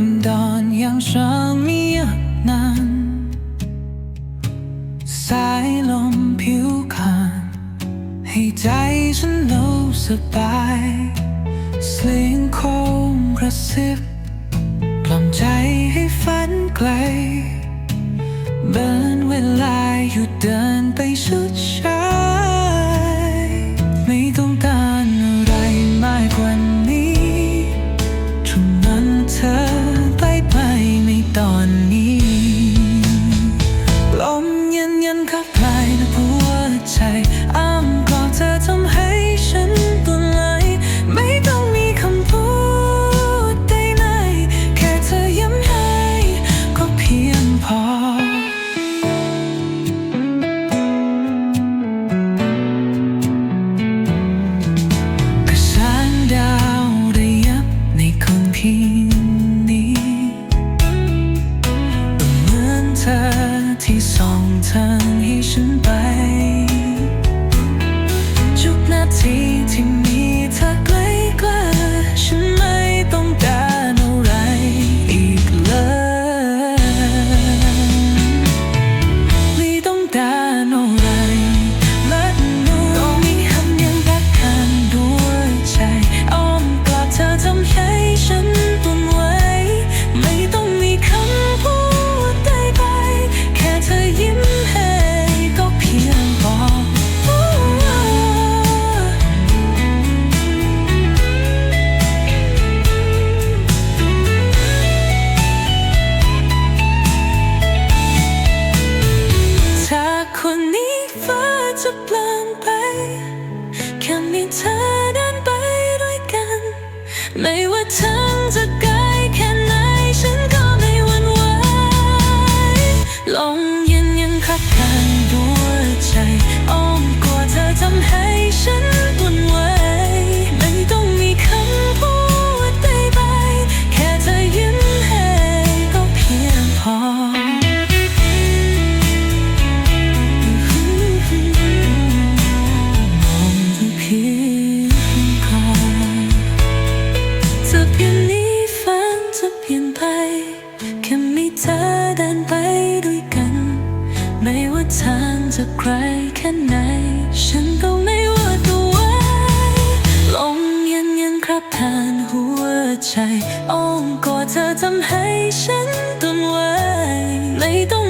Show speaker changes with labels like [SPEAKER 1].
[SPEAKER 1] คำดอนยังช่า扬生มีนั้นสายลมผิวขานให้ใจฉันโลสบายเสียงโคมกระซิบกล่อมใจให้ฝันไกลเบินเวลาอยู่เดินไปชุดชา ไม่ว่าทั้งจะไกลแค่ไหนฉันก็ไม่หวั่นไหวลง ยังไปแค่มีเธอเดินไปด้วยกัน ไม่ว่าทางจะไกลแค่ไหน ฉันก็ไม่ว่าตัวลมเย็นยันครับผ่านหัวใจ อ้อมกอดเธอทำให้ฉันต้องไวไม่ต้อง